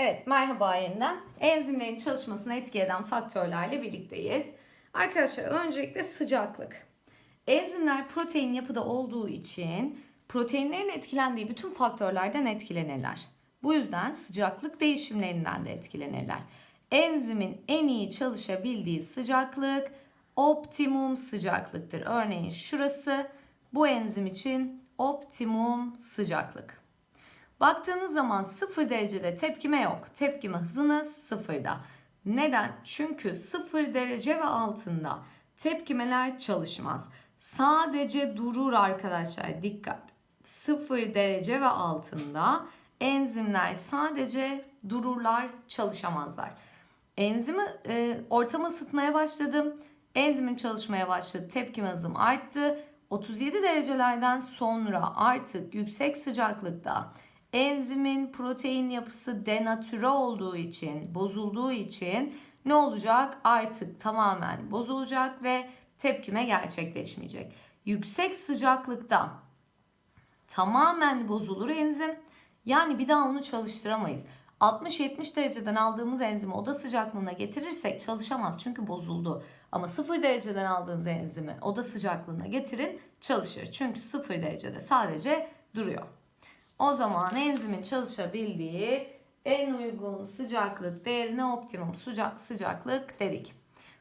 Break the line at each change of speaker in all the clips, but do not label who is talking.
Evet, merhaba yeniden. Enzimlerin çalışmasını etki eden faktörlerle birlikteyiz. Arkadaşlar öncelikle sıcaklık. Enzimler protein yapıda olduğu için proteinlerin etkilendiği bütün faktörlerden etkilenirler. Bu yüzden sıcaklık değişimlerinden de etkilenirler. Enzimin en iyi çalışabildiği sıcaklık optimum sıcaklıktır. Örneğin şurası bu enzim için optimum sıcaklık. Baktığınız zaman 0 derecede tepkime yok. Tepkime hızınız sıfırda. Neden? Çünkü 0 derece ve altında tepkimeler çalışmaz. Sadece durur arkadaşlar. Dikkat. 0 derece ve altında enzimler sadece dururlar, çalışamazlar. Enzimi e, ortamı ısıtmaya başladım. Enzimim çalışmaya başladı. Tepkime hızım arttı. 37 derecelerden sonra artık yüksek sıcaklıkta enzimin protein yapısı denatüre olduğu için, bozulduğu için ne olacak? Artık tamamen bozulacak ve tepkime gerçekleşmeyecek. Yüksek sıcaklıkta tamamen bozulur enzim. Yani bir daha onu çalıştıramayız. 60-70 dereceden aldığımız enzimi oda sıcaklığına getirirsek çalışamaz çünkü bozuldu. Ama 0 dereceden aldığınız enzimi oda sıcaklığına getirin çalışır. Çünkü 0 derecede sadece duruyor. O zaman enzimin çalışabildiği en uygun sıcaklık değerine optimum sıcak sıcaklık dedik.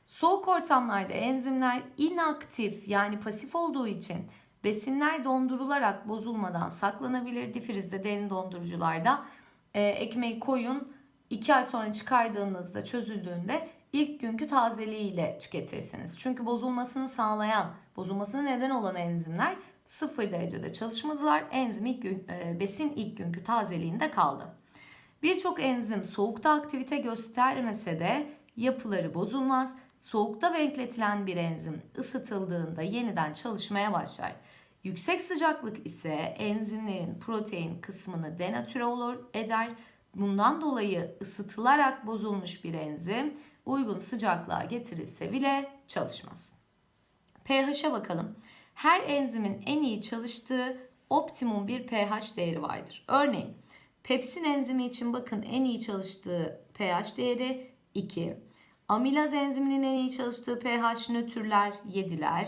Soğuk ortamlarda enzimler inaktif yani pasif olduğu için besinler dondurularak bozulmadan saklanabilir. Difrizde derin dondurucularda e, ekmeği koyun 2 ay sonra çıkardığınızda çözüldüğünde ilk günkü tazeliğiyle tüketirsiniz. Çünkü bozulmasını sağlayan, bozulmasına neden olan enzimler 0 derecede çalışmadılar. Enzim ilk gün, e, besin ilk günkü tazeliğinde kaldı. Birçok enzim soğukta aktivite göstermese de yapıları bozulmaz. Soğukta bekletilen bir enzim ısıtıldığında yeniden çalışmaya başlar. Yüksek sıcaklık ise enzimlerin protein kısmını denatüre olur eder. Bundan dolayı ısıtılarak bozulmuş bir enzim uygun sıcaklığa getirilse bile çalışmaz. pH'e bakalım. Her enzimin en iyi çalıştığı optimum bir pH değeri vardır. Örneğin pepsin enzimi için bakın en iyi çalıştığı pH değeri 2. Amilaz enziminin en iyi çalıştığı pH nötrler 7'ler.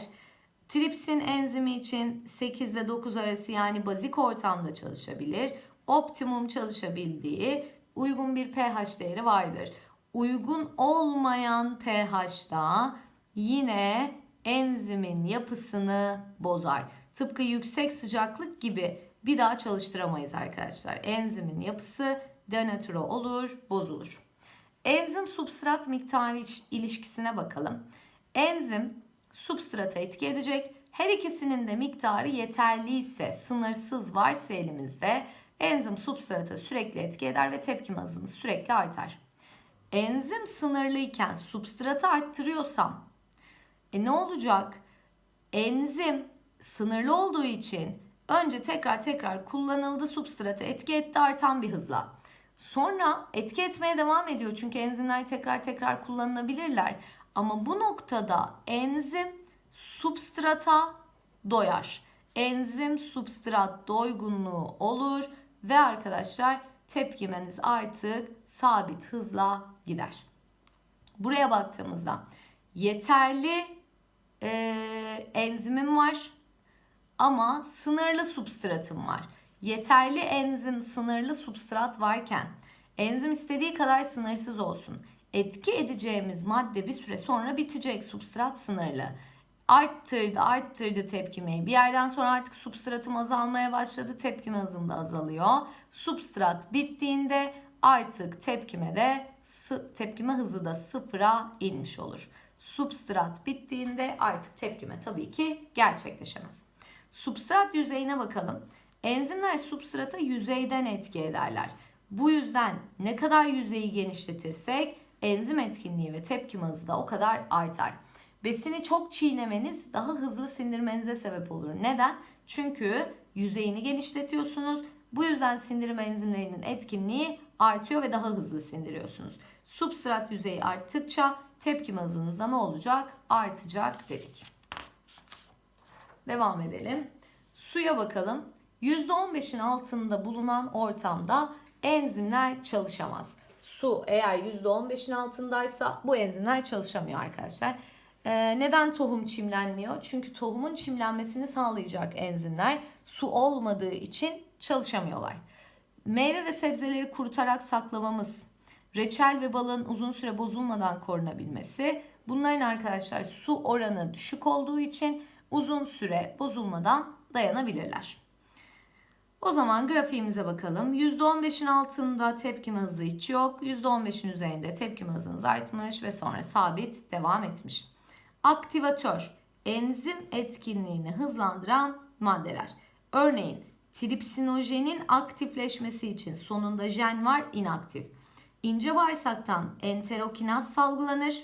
Tripsin enzimi için 8 ile 9 arası yani bazik ortamda çalışabilir. Optimum çalışabildiği uygun bir pH değeri vardır. Uygun olmayan pH'da yine enzimin yapısını bozar. Tıpkı yüksek sıcaklık gibi bir daha çalıştıramayız arkadaşlar. Enzimin yapısı denatüre olur, bozulur. Enzim substrat miktarı ilişkisine bakalım. Enzim substrata etki edecek. Her ikisinin de miktarı yeterliyse, sınırsız varsa elimizde enzim substrata sürekli etki eder ve tepkime hızınız sürekli artar. Enzim sınırlıyken substratı arttırıyorsam e ne olacak? Enzim sınırlı olduğu için önce tekrar tekrar kullanıldı substratı etki etti artan bir hızla. Sonra etki etmeye devam ediyor çünkü enzimler tekrar tekrar kullanılabilirler. Ama bu noktada enzim substrata doyar. Enzim substrat doygunluğu olur ve arkadaşlar tepkimeniz artık sabit hızla gider. Buraya baktığımızda yeterli e, enzimim var ama sınırlı substratım var. Yeterli enzim, sınırlı substrat varken enzim istediği kadar sınırsız olsun. Etki edeceğimiz madde bir süre sonra bitecek substrat sınırlı. Arttırdı, arttırdı tepkimeyi. Bir yerden sonra artık substratım azalmaya başladı. Tepkime hızım da azalıyor. Substrat bittiğinde artık tepkime de tepkime hızı da sıfıra inmiş olur. Substrat bittiğinde artık tepkime tabii ki gerçekleşemez. Substrat yüzeyine bakalım. Enzimler substrata yüzeyden etki ederler. Bu yüzden ne kadar yüzeyi genişletirsek enzim etkinliği ve tepkime hızı da o kadar artar. Besini çok çiğnemeniz daha hızlı sindirmenize sebep olur. Neden? Çünkü yüzeyini genişletiyorsunuz. Bu yüzden sindirim enzimlerinin etkinliği artıyor ve daha hızlı sindiriyorsunuz. Substrat yüzeyi arttıkça tepkime hızınız da ne olacak? Artacak dedik. Devam edelim. Suya bakalım. %15'in altında bulunan ortamda enzimler çalışamaz. Su eğer %15'in altındaysa bu enzimler çalışamıyor arkadaşlar. Ee, neden tohum çimlenmiyor? Çünkü tohumun çimlenmesini sağlayacak enzimler su olmadığı için çalışamıyorlar. Meyve ve sebzeleri kurutarak saklamamız, reçel ve balın uzun süre bozulmadan korunabilmesi, bunların arkadaşlar su oranı düşük olduğu için uzun süre bozulmadan dayanabilirler. O zaman grafiğimize bakalım. %15'in altında tepkime hızı hiç yok. %15'in üzerinde tepkime hızınız artmış ve sonra sabit devam etmiş. Aktivatör, enzim etkinliğini hızlandıran maddeler. Örneğin tripsinojenin aktifleşmesi için sonunda jen var inaktif. İnce bağırsaktan enterokinaz salgılanır.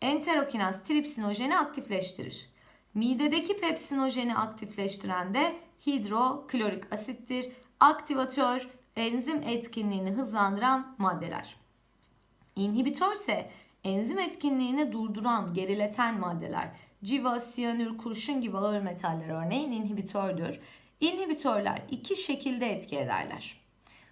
Enterokinaz tripsinojeni aktifleştirir. Midedeki pepsinojeni aktifleştiren de hidroklorik asittir. Aktivatör, enzim etkinliğini hızlandıran maddeler. İnhibitör ise enzim etkinliğini durduran, gerileten maddeler. Civa, siyanür, kurşun gibi ağır metaller örneğin inhibitördür. İnhibitörler iki şekilde etki ederler.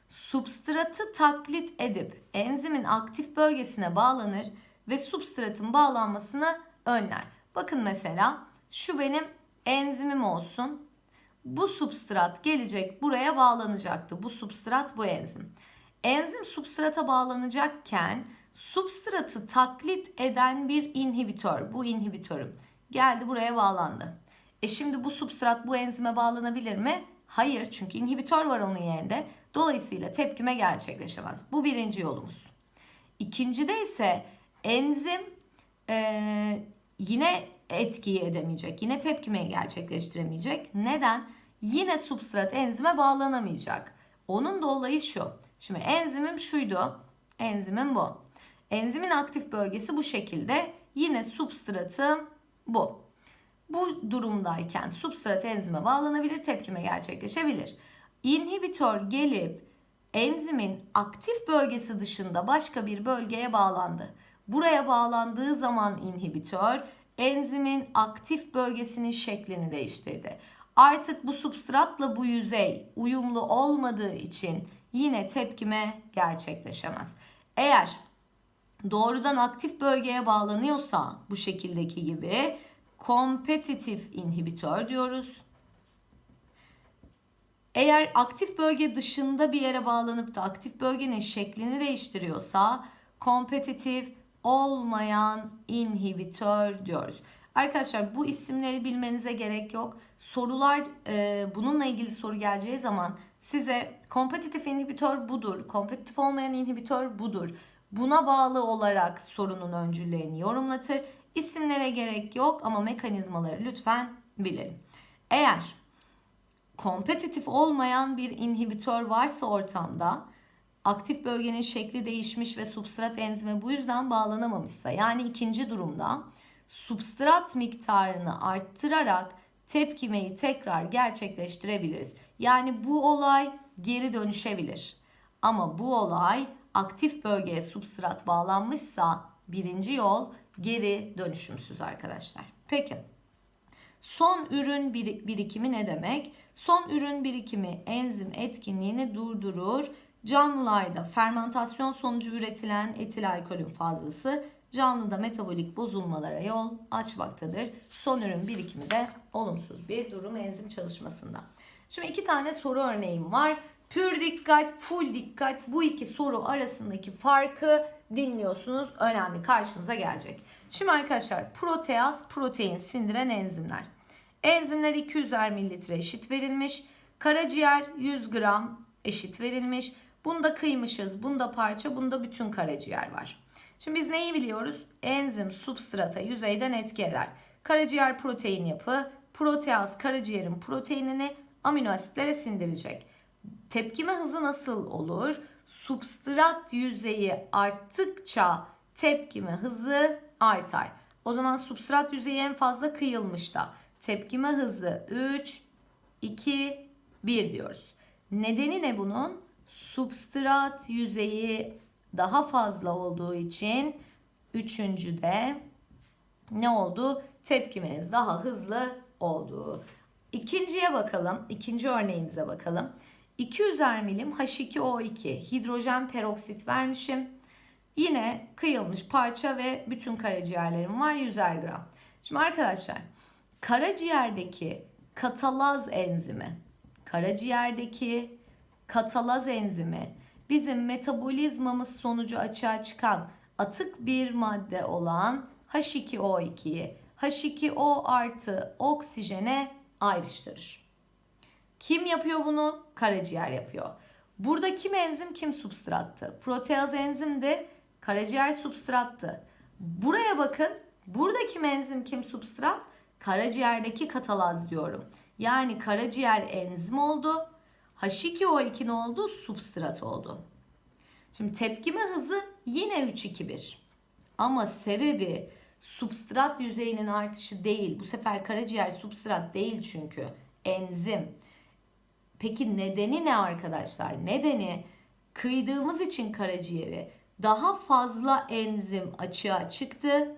Substratı taklit edip enzimin aktif bölgesine bağlanır ve substratın bağlanmasını önler. Bakın mesela şu benim enzimim olsun. Bu substrat gelecek buraya bağlanacaktı. Bu substrat bu enzim. Enzim substrata bağlanacakken substratı taklit eden bir inhibitör. Bu inhibitörüm geldi buraya bağlandı. E şimdi bu substrat bu enzime bağlanabilir mi? Hayır çünkü inhibitör var onun yerinde. Dolayısıyla tepkime gerçekleşemez. Bu birinci yolumuz. İkincide ise enzim e, yine etkiyi edemeyecek. Yine tepkimeyi gerçekleştiremeyecek. Neden? Yine substrat enzime bağlanamayacak. Onun da olayı şu. Şimdi enzimim şuydu. Enzimim bu. Enzimin aktif bölgesi bu şekilde. Yine substratım bu. Bu durumdayken substrat enzime bağlanabilir, tepkime gerçekleşebilir. İnhibitör gelip enzimin aktif bölgesi dışında başka bir bölgeye bağlandı. Buraya bağlandığı zaman inhibitör enzimin aktif bölgesinin şeklini değiştirdi. Artık bu substratla bu yüzey uyumlu olmadığı için yine tepkime gerçekleşemez. Eğer doğrudan aktif bölgeye bağlanıyorsa bu şekildeki gibi kompetitif inhibitör diyoruz. Eğer aktif bölge dışında bir yere bağlanıp da aktif bölgenin şeklini değiştiriyorsa kompetitif olmayan inhibitör diyoruz. Arkadaşlar bu isimleri bilmenize gerek yok. Sorular e, bununla ilgili soru geleceği zaman size kompetitif inhibitör budur, kompetitif olmayan inhibitör budur. Buna bağlı olarak sorunun öncüllerini yorumlatır. İsimlere gerek yok ama mekanizmaları lütfen bilelim. Eğer kompetitif olmayan bir inhibitör varsa ortamda aktif bölgenin şekli değişmiş ve substrat enzime bu yüzden bağlanamamışsa yani ikinci durumda substrat miktarını arttırarak tepkimeyi tekrar gerçekleştirebiliriz. Yani bu olay geri dönüşebilir. Ama bu olay aktif bölgeye substrat bağlanmışsa birinci yol geri dönüşümsüz arkadaşlar. Peki. Son ürün birikimi ne demek? Son ürün birikimi enzim etkinliğini durdurur. Canlılarda fermentasyon sonucu üretilen etil alkolün fazlası canlıda metabolik bozulmalara yol açmaktadır. Son ürün birikimi de olumsuz bir durum enzim çalışmasında. Şimdi iki tane soru örneğim var. Pür dikkat, full dikkat bu iki soru arasındaki farkı dinliyorsunuz. Önemli karşınıza gelecek. Şimdi arkadaşlar proteaz protein sindiren enzimler. Enzimler 200'er mililitre eşit verilmiş. Karaciğer 100 gram eşit verilmiş. Bunda kıymışız, bunda parça, bunda bütün karaciğer var. Şimdi biz neyi biliyoruz? Enzim substrata yüzeyden etki eder. Karaciğer protein yapı, proteaz karaciğerin proteinini amino asitlere sindirecek. Tepkime hızı nasıl olur? Substrat yüzeyi arttıkça tepkime hızı artar. O zaman substrat yüzeyi en fazla kıyılmışta. Tepkime hızı 3, 2, 1 diyoruz. Nedeni ne bunun? Substrat yüzeyi daha fazla olduğu için üçüncüde ne oldu? Tepkimeniz daha hızlı oldu. İkinciye bakalım. İkinci örneğimize bakalım. 200'er milim H2O2 hidrojen peroksit vermişim. Yine kıyılmış parça ve bütün karaciğerlerim var 100'er gram. Şimdi arkadaşlar karaciğerdeki katalaz enzimi, karaciğerdeki katalaz enzimi bizim metabolizmamız sonucu açığa çıkan atık bir madde olan H2O2'yi H2O artı oksijene ayrıştırır. Kim yapıyor bunu? Karaciğer yapıyor. Burada kim enzim kim substrattı? Proteaz enzim de karaciğer substrattı. Buraya bakın. Burada kim enzim kim substrat? Karaciğerdeki katalaz diyorum. Yani karaciğer enzim oldu. H2O2 ne oldu? Substrat oldu. Şimdi tepkime hızı yine 3-2-1. Ama sebebi substrat yüzeyinin artışı değil. Bu sefer karaciğer substrat değil çünkü. Enzim. Peki nedeni ne arkadaşlar? Nedeni kıydığımız için karaciğeri daha fazla enzim açığa çıktı.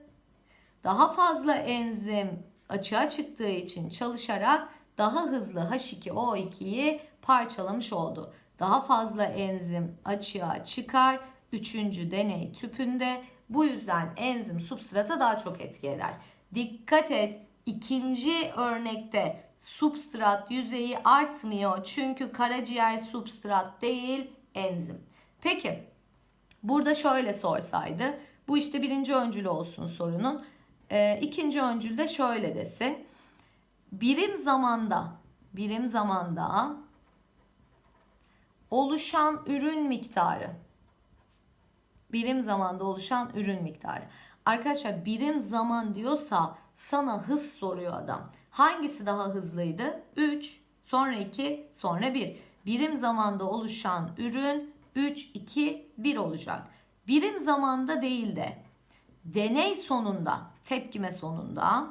Daha fazla enzim açığa çıktığı için çalışarak daha hızlı H2O2'yi parçalamış oldu. Daha fazla enzim açığa çıkar. Üçüncü deney tüpünde bu yüzden enzim substrata daha çok etki eder. Dikkat et ikinci örnekte substrat yüzeyi artmıyor. Çünkü karaciğer substrat değil enzim. Peki burada şöyle sorsaydı. Bu işte birinci öncülü olsun sorunun. Ee, ikinci öncülde şöyle desin. Birim zamanda birim zamanda oluşan ürün miktarı birim zamanda oluşan ürün miktarı. Arkadaşlar birim zaman diyorsa sana hız soruyor adam. Hangisi daha hızlıydı? 3, sonra 2, sonra 1. Birim zamanda oluşan ürün 3, 2, 1 olacak. Birim zamanda değil de deney sonunda, tepkime sonunda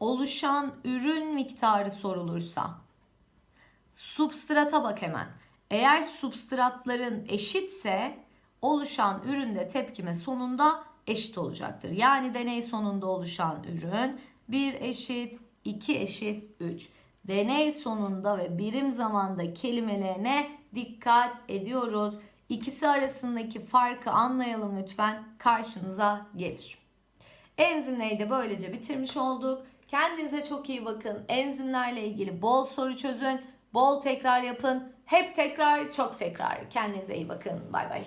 oluşan ürün miktarı sorulursa substrata bak hemen. Eğer substratların eşitse oluşan üründe tepkime sonunda eşit olacaktır. Yani deney sonunda oluşan ürün 1 eşit 2 eşit 3. Deney sonunda ve birim zamanda kelimelerine dikkat ediyoruz. İkisi arasındaki farkı anlayalım lütfen. Karşınıza gelir. Enzimleri de böylece bitirmiş olduk. Kendinize çok iyi bakın. Enzimlerle ilgili bol soru çözün. Bol tekrar yapın. Hep tekrar, çok tekrar. Kendinize iyi bakın. Bay bay.